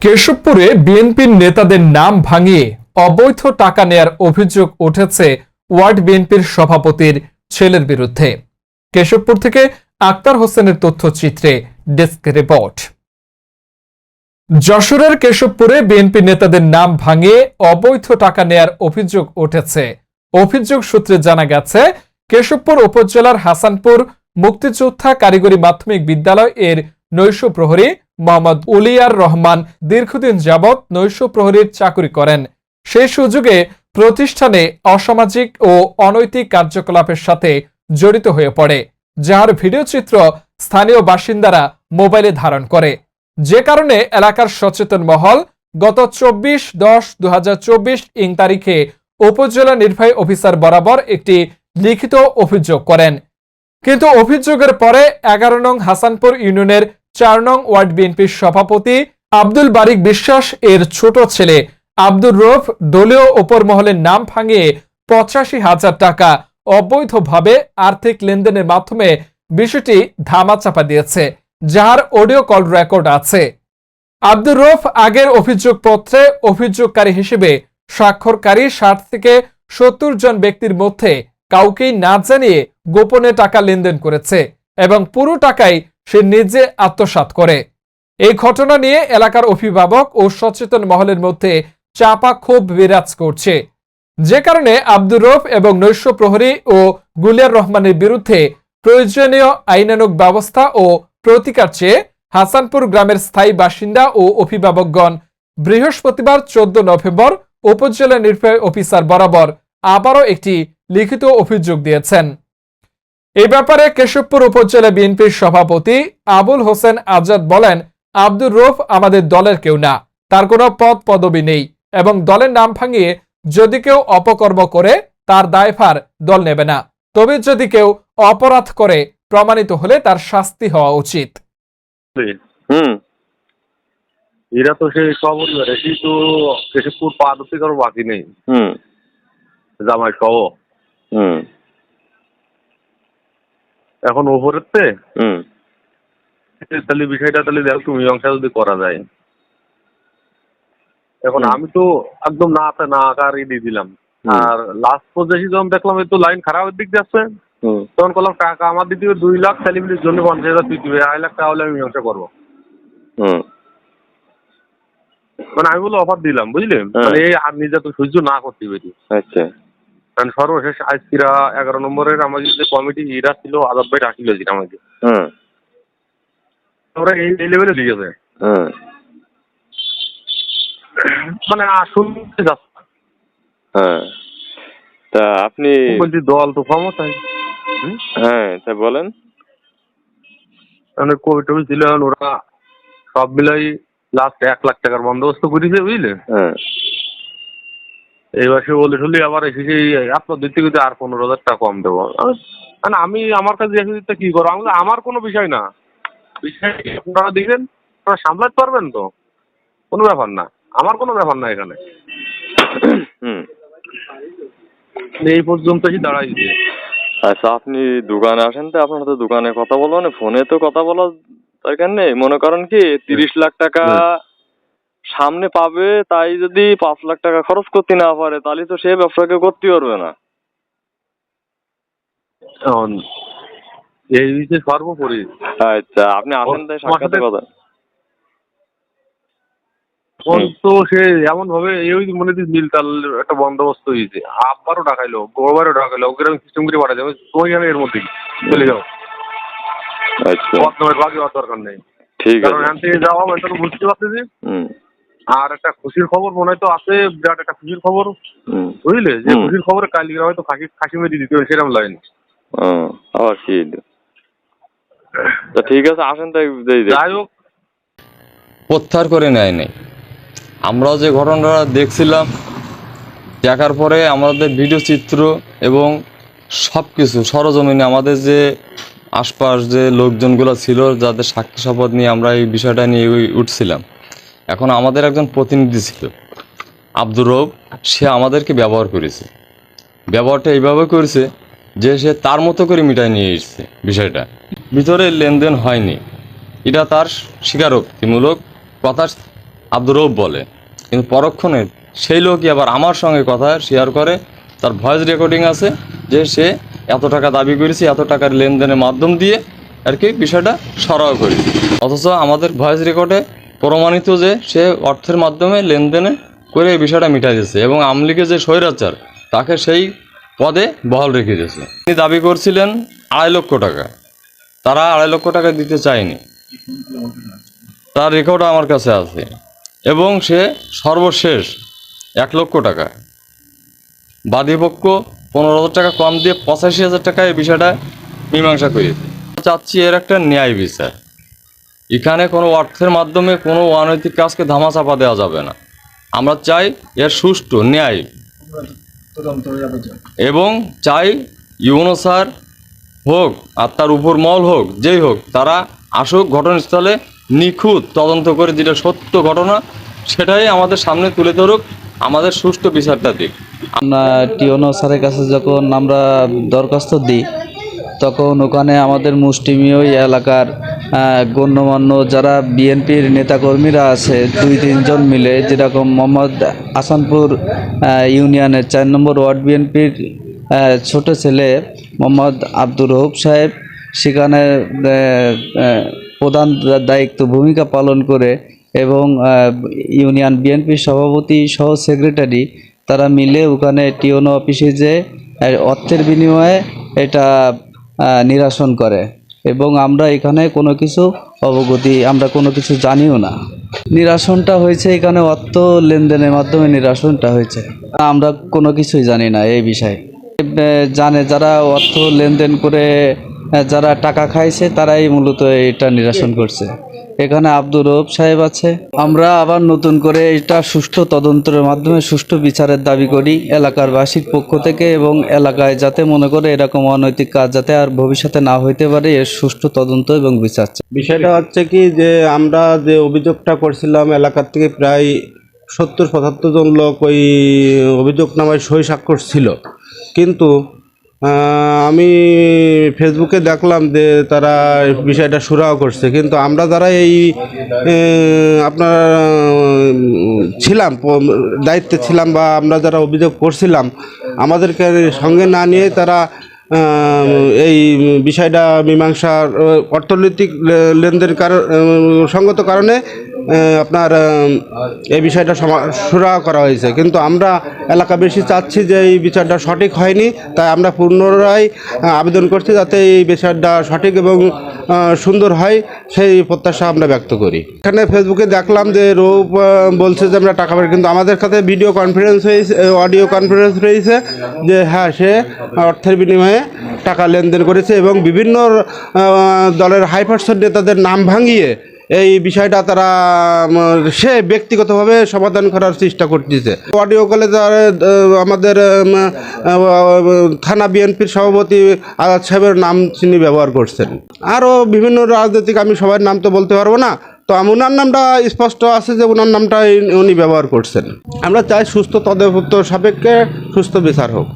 কেশবপুরে বিএনপির নেতাদের নাম ভাঙিয়ে অবৈধ টাকা নেয়ার অভিযোগ উঠেছে ওয়ার্ড বিএনপির সভাপতির ছেলের বিরুদ্ধে। কেশবপুর থেকে আক্তার হোসেনের তথ্যচিত্রে ডেস্ক রিপোর্ট। যশোরের কেশবপুরে বিএনপি নেতাদের নাম ভাঙিয়ে অবৈধ টাকা নেয়ার অভিযোগ উঠেছে। অভিযোগ সূত্রে জানা গেছে, কেশবপুর উপজেলার হাসানপুর মুক্তিযোদ্ধা কারিগরি মাধ্যমিক বিদ্যালয় এর নৈশ প্রহরী মোহাম্মদ উলিয়ার রহমান দীর্ঘদিন যাবৎ নৈশ প্রহরীর চাকরি করেন। সেই সুযোগে প্রতিষ্ঠানে অসামাজিক ও অনৈতিক কার্যকলাপের সাথে জড়িত হয়ে পড়ে, যার ভিডিও চিত্র স্থানীয় বাসিন্দারা মোবাইলে ধারণ করে। যে কারণে এলাকার সচেতন মহল গত চব্বিশ দশ দু ইং তারিখে উপজেলা নির্বাহী অফিসার বরাবর একটি লিখিত অভিযোগ করেন। কিন্তু অভিযোগের পরে এগারো নং হাসানপুর ইউনিয়নের চার নং ওয়ার্ড বিএনপির সভাপতি আব্দুল বারিক বিশ্বাস এর ছোট ছেলে। আব্দুর রফ দলীয় ওপর মহলের নাম ভাঙিয়ে পঁচাশি হাজার টাকা অবৈধভাবে আর্থিক লেনদেনের মাধ্যমে বিষয়টি ধামাচাপা দিয়েছে, যার অডিও কল রেকর্ড আছে। আব্দুর রফ আগের অভিযোগপত্রে অভিযোগকারী হিসেবে স্বাক্ষরকারী ষাট থেকে সত্তর জন ব্যক্তির মধ্যে কাউকেই না জানিয়ে গোপনে টাকা লেনদেন করেছে এবং পুরো টাকাই সে নিজে আত্মসাৎ করে। এই ঘটনা নিয়ে এলাকার অভিভাবক ও সচেতন মহলের মধ্যে চাপা ক্ষোভ বিরাজ করছে। যে কারণে আব্দুর রফ এবং নৈশ প্রহরী ও গুলিয়ার রহমানের বিরুদ্ধে প্রয়োজনীয় আইনানুগ ব্যবস্থা ও প্রতিকার চেয়ে হাসানপুর গ্রামের স্থায়ী বাসিন্দা ও অভিভাবকগণ বৃহস্পতিবার চোদ্দ নভেম্বর উপজেলা নির্বাহী অফিসার বরাবর আবারও একটি লিখিত অভিযোগ দিয়েছেন। এই ব্যাপারে কেশবপুর উপজেলা বিএনপির সভাপতি আবুল হোসেন আজাদ বলেন আব্দুর রফ আমাদের দলের কেউ না তার কোনো পদ পদবি নেই এবং দলের নাম ভাঙিয়ে যদি কেউ অপকর্ম করে তার দায়ভার দল নেবে না। তবে যদি কেউ অপরাধ করে প্রমাণিত হলে তার শাস্তি হওয়া উচিত। হুম। এরা তো সেই কিন্তু কেশবপুর পা ধরতে কারও বাকি নেই। হুম। জামাই সহ হুম। এখন ওপরের তে তাহলে বিষয়টা তাহলে দেখো তুমি মীমাংসা যদি করা যায়। এখন আমি তো একদম না না আকারই দিয়ে দিলাম। আর লাস্ট পর্যায়ে যখন দেখলাম এই তো লাইন খারাপের দিক যাচ্ছে তখন বললাম টাকা আমার দিতে দুই লাখ সেলিব্রিটির জন্য পঞ্চাশ হাজার তুই দিবে আড়াই লাখ টাকা হলে আমি মীমাংসা করব। মানে আমি বলে অফার দিলাম বুঝলে। মানে এই আর নিজে তো সহ্য না করতে পারি। আচ্ছা। কারণ সর্বশেষ আজকিরা এগারো নম্বরের আমাদের যে কমিটি ইরা ছিল আজাদ ভাই ডাকিল আমাকে হুম। ওরা এই লেভেলে হুম। মানে আসুন হ্যাঁ। তা আপনি বলছি দল তো ক্ষমতায়। হ্যাঁ তা বলেন। মানে কোভিড টোভিড ছিল ওরা সব মিলাই লাস্ট এক লাখ টাকার বন্দোবস্ত করেছে বুঝলে? হ্যাঁ। এইবার সে বলে শুনলি আবার এসেছে আপনার দিক থেকে আর পনেরো হাজার টাকা কম দেবো। মানে আমি আমার কাছে এসে দিতে কি করব? আমি আমার কোনো বিষয় না। বিষয় আপনারা দিবেন আপনারা সামলাতে পারবেন তো? কোনো ব্যাপার না আমার কোনো ব্যাপার না এখানে। হুম। এই পর্যন্ত এসে দাঁড়াইছে আচ্ছা আপনি দোকানে আসেন তো আপনার তো দোকানে কথা বলব না ফোনে তো কথা বলার দরকার নেই। মনে করেন কি তিরিশ লাখ টাকা সামনে পাবে তাই যদি পাঁচ লাখ টাকা খরচ করতে না পারে তাহলে তো সে ব্যবসাকে করতে পারবে না। এই বিষয়ে সর্বোপরি। আচ্ছা আপনি আসেন তাই সাক্ষাতে কথা। এখন তো সে এমন ভাবে এই মনে দিস মিল তাল একটা বন্দোবস্ত হয়েছে। আবারও ডাকাইলো গোবারও ডাকাইলো ওকে আমি সিস্টেম করে পাঠাই যাব তুমি আমি এর মধ্যেই চলে যাও। আচ্ছা। বাকি হওয়ার দরকার নেই। ঠিক কারণ আছে এখান থেকে যাওয়া আমি তো বুঝতে পারতেছি। হুম। আর একটা খুশির খবর মনে হয় তো আছে বিরাট একটা খুশির খবর। বুঝলে? যে খুশির খবর কালিগ্রাম হয়তো ফাঁকি ফাঁসি মেরে দিতে হবে সেরকম লাইন আবার কি তা ঠিক আছে আসেন তাই যাই হোক। প্রত্যাহার করে নেয় নাই। আমরাও যে ঘটনাটা দেখছিলাম দেখার পরে আমাদের ভিডিও চিত্র এবং সব কিছু সরজমিনে আমাদের যে আশপাশ যে লোকজনগুলো ছিল যাদের সাক্ষী শপথ নিয়ে আমরা এই বিষয়টা নিয়ে উঠছিলাম। এখন আমাদের একজন প্রতিনিধি ছিল। আব্দুর রব, সে আমাদেরকে ব্যবহার করেছে। ব্যবহারটা এইভাবে করেছে যে সে তার মতো করে মিটাই নিয়ে এসেছে বিষয়টা। ভিতরে লেনদেন হয়নি। এটা তার স্বীকারোক্তিমূলক কথা আব্দুর রৌফ বলে। কিন্তু পরক্ষণে সেই লোকই আবার আমার সঙ্গে কথা শেয়ার করে। তার ভয়েস রেকর্ডিং আছে যে সে এত টাকা দাবি করেছে, এত টাকার লেনদেনের মাধ্যম দিয়ে আর কি বিষয়টা সরাও করেছে। অথচ আমাদের ভয়েস রেকর্ডে প্রমাণিত যে সে অর্থের মাধ্যমে লেনদেনে করে এই বিষয়টা মিটাই দিয়েছে এবং আমলিকে যে স্বৈরাচার, তাকে সেই পদে বহাল রেখে দিয়েছে। তিনি দাবি করছিলেন আড়াই লক্ষ টাকা। তারা আড়াই লক্ষ টাকা দিতে চায়নি। তার রেকর্ড আমার কাছে আছে। এবং সে সর্বশেষ এক লক্ষ টাকা। বাদীপক্ষ পনেরো হাজার টাকা কম দিয়ে পঁচাশি হাজার টাকা এই বিষয়টা মীমাংসা করেছে। চাচ্ছি এর একটা ন্যায় বিচার। এখানে কোনো অর্থের মাধ্যমে কোনো অনৈতিক কাজকে ধামাচাপা দেওয়া যাবে না। আমরা চাই এর সুষ্ঠু ন্যায়। এবং চাই ইউনো স্যার হোক আর তার উপর মল হোক, যেই হোক, তারা আসুক ঘটনাস্থলে নিখুঁত তদন্ত করে যেটা সত্য ঘটনা, সেটাই আমাদের সামনে তুলে ধরুক, আমাদের সুষ্ঠু বিচারটা দিক। আমরা টিওনো স্যারের কাছে যখন আমরা দরখাস্ত দিই তখন ওখানে আমাদের মুষ্টিমীয় এলাকার গণ্যমান্য যারা বিএনপির নেতাকর্মীরা আছে, দুই তিনজন মিলে, যেরকম মোহাম্মদ আসানপুর ইউনিয়নের চার নম্বর ওয়ার্ড বিএনপির ছোট ছেলে মোহাম্মদ আব্দুর রৌফ সাহেব, সেখানে প্রধান দায়িত্ব ভূমিকা পালন করে এবং ইউনিয়ন বিএনপির সভাপতি সহ সেক্রেটারি, তারা মিলে ওখানে টিওনো অফিসে যে অর্থের বিনিময়ে এটা নিরাসন করে। এবং আমরা এখানে কোনো কিছু অবগতি, আমরা কোনো কিছু জানিও না। নিরাসনটা হয়েছে এখানে অর্থ লেনদেনের মাধ্যমে নিরাসনটা হয়েছে। আমরা কোনো কিছুই জানি না এই বিষয়ে। জানে যারা অর্থ লেনদেন করে যারা টাকা খাইছে, তারাই মূলত এটা নিরাসন করছে। এখানে আব্দুর রব সাহেব আছে। আমরা আবার নতুন করে এটা সুষ্ঠু তদন্তের মাধ্যমে সুষ্ঠু বিচারের দাবি করি এলাকার বাসীর পক্ষ থেকে এবং এলাকায় যাতে মনে করে এরকম অনৈতিক কাজ যাতে আর ভবিষ্যতে না হইতে পারে, এর সুষ্ঠু তদন্ত এবং বিচার বিষয়টা হচ্ছে কি যে আমরা যে অভিযোগটা করছিলাম, এলাকার থেকে প্রায় সত্তর, পঁচাত্তর জন লোক ওই অভিযোগনামায় সই স্বাক্ষর ছিল। কিন্তু আমি ফেসবুকে দেখলাম যে তারা বিষয়টা সুরাহ করছে। কিন্তু আমরা যারা এই আপনার ছিলাম দায়িত্বে ছিলাম বা আমরা যারা অভিযোগ করছিলাম, আমাদেরকে সঙ্গে না নিয়ে তারা এই বিষয়টা মীমাংসার অর্থনৈতিক লেনদেন সঙ্গত কারণে আপনার এই বিষয়টা সুরাহ করা হয়েছে। কিন্তু আমরা এলাকা বেশি চাচ্ছি যে এই বিচারটা সঠিক হয়নি, তাই আমরা পুনরায় আবেদন করছি যাতে এই বিচারটা সঠিক এবং সুন্দর হয়, সেই প্রত্যাশা আমরা ব্যক্ত করি। এখানে ফেসবুকে দেখলাম যে রূপ বলছে যে আমরা টাকা পাই, কিন্তু আমাদের কাছে ভিডিও কনফারেন্স হয়েছে অডিও কনফারেন্স হয়েছে যে হ্যাঁ সে অর্থের বিনিময়ে টাকা লেনদেন করেছে এবং বিভিন্ন দলের হাই পার্সেন্ট নেতাদের নাম ভাঙিয়ে এই বিষয়টা তারা সে ব্যক্তিগতভাবে সমাধান করার চেষ্টা করতেছে। অডিও কলে আমাদের থানা বিএনপির সভাপতি আজাদ সাহেবের নাম তিনি ব্যবহার করছেন। আরও বিভিন্ন রাজনৈতিক, আমি সবার নাম তো বলতে পারব না, তো ওনার নামটা স্পষ্ট আছে যে ওনার নামটা উনি ব্যবহার করছেন। আমরা চাই সুস্থ তদন্ত সাপেক্ষে সুস্থ বিচার হোক।